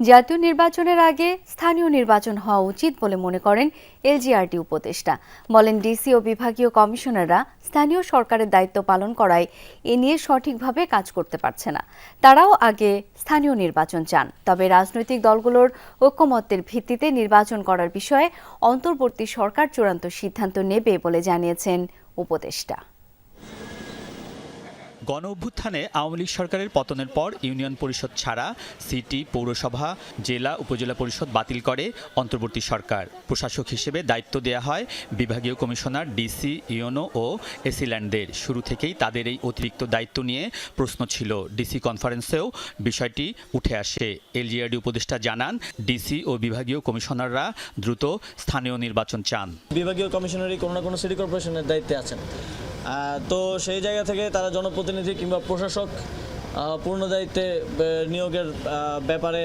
জাতীয় নির্বাচনের আগে স্থানীয় নির্বাচন হওয়া উচিত বলে মনে করেন এলজিআরটি উপদেষ্টা। বলেন, ডিসি ও বিভাগীয় কমিশনাররা স্থানীয় সরকারের দায়িত্ব পালন করায় এ নিয়ে সঠিকভাবে কাজ করতে পারছে না। তারাও আগে স্থানীয় নির্বাচন চান। তবে রাজনৈতিক দলগুলোর ঐক্যমত্যের ভিত্তিতে নির্বাচন করার বিষয়ে অন্তর্বর্তী সরকার চূড়ান্ত সিদ্ধান্ত নেবে বলে জানিয়েছেন উপদেষ্টা। গণ অভ্যুত্থানে আওয়ামী লীগ সরকারের পতনের পর ইউনিয়ন পরিষদ ছাড়া সিটি, পৌরসভা, জেলা, উপজেলা পরিষদ বাতিল করে অন্তর্বর্তী সরকার। প্রশাসক হিসেবে দায়িত্ব দেওয়া হয় বিভাগীয় কমিশনার, ডিসি ইউনো ও এসিল্যান্ডদের। শুরু থেকেই তাদের এই অতিরিক্ত দায়িত্ব নিয়ে প্রশ্ন ছিল। ডিসি কনফারেন্সেও বিষয়টি উঠে আসে। এলজিআরডি উপদেষ্টা জানান, ডিসি ও বিভাগীয় কমিশনাররা দ্রুত স্থানীয় নির্বাচন চান। বিভাগীয় কমিশনারই কোনো না কোনো সিটি কর্পোরেশনের দায়িত্বে আছেন। তো সেই জায়গা থেকে তারা জনপ্রতিনিধি কিংবা প্রশাসক পূর্ণ দায়িত্বে নিয়োগের ব্যাপারে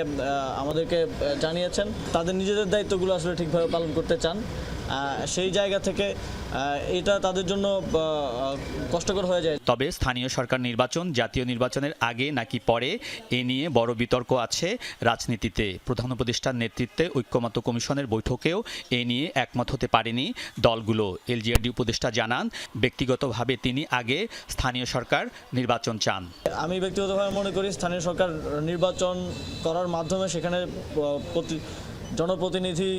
আমাদেরকে জানিয়েছেন। তাদের নিজেদের দায়িত্বগুলো আসলে ঠিকভাবে পালন করতে চান। সেই জায়গা থেকে এটা তাদের জন্য কষ্টকর হয়ে যায়। তবে স্থানীয় সরকার নির্বাচন জাতীয় নির্বাচনের আগে নাকি পরে এ নিয়ে বড় বিতর্ক আছে রাজনীতিতে। প্রধান উপদেষ্টার নেতৃত্বে ঐক্যমত্য কমিশনের বৈঠকেও এ নিয়ে একমত হতে পারেনি দলগুলো। এলজিআরডি উপদেষ্টা জানান ব্যক্তিগতভাবে তিনি আগে স্থানীয় সরকার নির্বাচন চান। আমি ব্যক্তিগতভাবে মনে করি স্থানীয় সরকার নির্বাচন করার মাধ্যমে সেখানে প্রতি- জনপ্রতিনিধি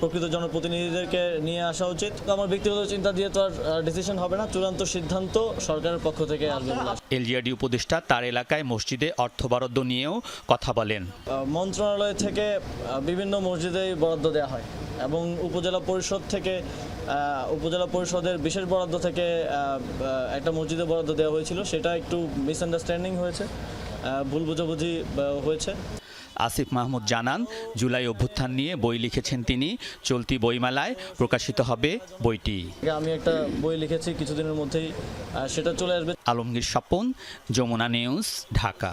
প্রকৃত জনপ্রতিনিধিদেরকে নিয়ে আসা উচিত। তো আমার ব্যক্তিগত চিন্তা দিয়ে তো আর ডিসিশন হবে না। চূড়ান্ত সিদ্ধান্ত সরকারের পক্ষ থেকে আসবে। এলজিআরডি উপদেষ্টা তার এলাকায় মসজিদে অর্থ বরাদ্দ নিয়েও কথা বলেন। মন্ত্রণালয় থেকে বিভিন্ন মসজিদে বরাদ্দ দেওয়া হয় এবং উপজেলা পরিষদ থেকে উপজেলা পরিষদের বিশেষ বরাদ্দ থেকে একটা মসজিদে বরাদ্দ দেওয়া হয়েছিল। সেটা একটু মিসআন্ডারস্ট্যান্ডিং হয়েছে ভুল বুঝাবুঝি হয়েছে। আসিফ মাহমুদ জানান জুলাই অভ্যুত্থান নিয়ে বই লিখেছেন তিনি। চলতি বইমেলায় প্রকাশিত হবে বইটি। আমি একটা বই লিখেছি কিছুদিনের মধ্যেই সেটা চলে আসবে। আলমগীর স্বপন যমুনা নিউজ ঢাকা।